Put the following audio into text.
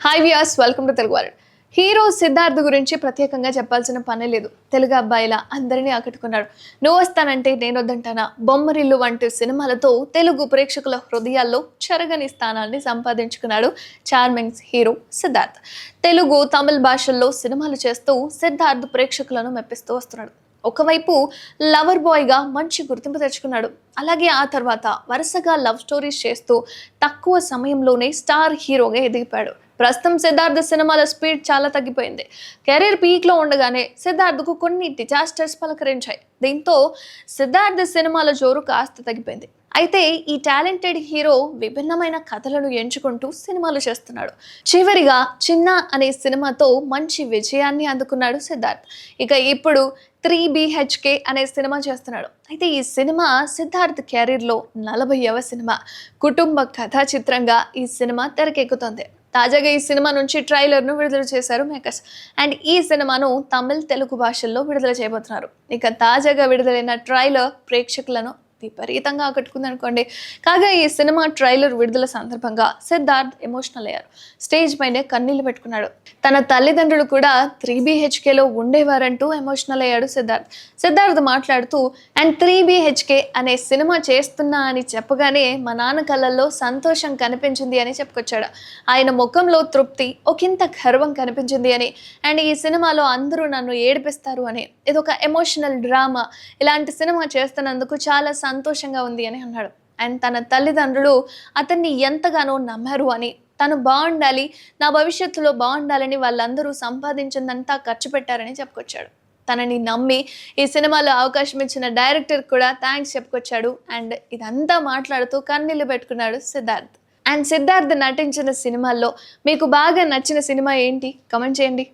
Hi viewers welcome to Telugu world hero Siddharth గురించి ప్రత్యేకంగా చెప్పాల్సిన పని లేదు. తెలుగు అబ్బాయిలా అందరినీ ఆకట్టుకున్నాడు. నువ్వు వస్తానంటే నేనొద్దంటానా? బొమ్మరిల్లు వంటి సినిమాలతో తెలుగు ప్రేక్షకుల హృదయాల్లో చెరగని స్థానాన్ని సంపాదించుకున్నాడు చార్మింగ్స్ హీరో సిద్ధార్థ్. తెలుగు తమిళ భాషల్లో సినిమాలు చేస్తూ సిద్ధార్థ్ ప్రేక్షకులను మెప్పిస్తూ వస్తున్నాడు. ఒకవైపు లవర్ బాయ్గా మంచి గుర్తింపు తెచ్చుకున్నాడు. అలాగే ఆ తర్వాత వరుసగా లవ్ స్టోరీస్ చేస్తూ తక్కువ సమయంలోనే స్టార్ హీరోగా ఎదిగిపోయాడు. ప్రస్తుతం సిద్ధార్థ సినిమాల స్పీడ్ చాలా తగ్గిపోయింది. కెరీర్ పీక్లో ఉండగానే సిద్ధార్థ్కు కొన్ని డిజాస్టర్స్ పలకరించాయి. దీంతో సిద్ధార్థ సినిమాల జోరు కాస్త తగ్గిపోయింది. అయితే ఈ టాలెంటెడ్ హీరో విభిన్నమైన కథలను ఎంచుకుంటూ సినిమాలు చేస్తున్నాడు. చివరిగా చిన్న అనే సినిమాతో మంచి విజయాన్ని అందుకున్నాడు సిద్ధార్థ్. ఇక ఇప్పుడు త్రీ బిహెచ్కే అనే సినిమా చేస్తున్నాడు. అయితే ఈ సినిమా సిద్ధార్థ్ కెరీర్లో నలభైవ సినిమా. కుటుంబ కథా చిత్రంగా ఈ సినిమా తెరకెక్కుతోంది. తాజాగా ఈ సినిమా నుంచి ట్రైలర్ను విడుదల చేశారు మేకర్స్. అండ్ ఈ సినిమాను తమిళ్ తెలుగు భాషల్లో విడుదల చేయబోతున్నారు. ఇక తాజాగా విడుదలైన ట్రైలర్ ప్రేక్షకులను విపరీతంగా ఆకట్టుకుంది అనుకోండి కాగా ఈ సినిమా ట్రైలర్ విడుదల సందర్భంగా సిద్ధార్థ్ ఎమోషనల్ అయ్యారు. స్టేజ్ పైనే కన్నీళ్ళు పెట్టుకున్నాడు. తన తల్లిదండ్రులు కూడా త్రీ బిహెచ్కేలో ఉండేవారంటూ ఎమోషనల్ అయ్యాడు సిద్ధార్థ్. సిద్ధార్థ్ మాట్లాడుతూ అండ్ త్రీ బిహెచ్కే అనే సినిమా చేస్తున్నా అని చెప్పగానే మా నాన్న కళ్ళల్లో సంతోషం కనిపించింది అని చెప్పుకొచ్చాడు. ఆయన ముఖంలో తృప్తి ఒకంత గర్వం కనిపించింది అని. అండ్ ఈ సినిమాలో అందరూ నన్ను ఏడిపిస్తారు అని. ఇది ఒక ఎమోషనల్ డ్రామా. ఇలాంటి సినిమా చేస్తున్నందుకు చాలా సంతోషంగా ఉంది అని అన్నాడు. అండ్ తన తల్లిదండ్రులు అతన్ని ఎంతగానో నమ్మారు అని తను బాగుండాలి నా భవిష్యత్తులో బాగుండాలని వాళ్ళందరూ సంపాదించిందంతా ఖర్చు పెట్టారని చెప్పుకొచ్చాడు. తనని నమ్మి ఈ సినిమాలో అవకాశం ఇచ్చిన డైరెక్టర్ కూడా థ్యాంక్స్ చెప్పుకొచ్చాడు. అండ్ ఇదంతా మాట్లాడుతూ కన్నీళ్ళు పెట్టుకున్నాడు సిద్ధార్థ్. అండ్ సిద్ధార్థ్ నటించిన సినిమాల్లో మీకు బాగా నచ్చిన సినిమా ఏంటి? కమెంట్ చేయండి.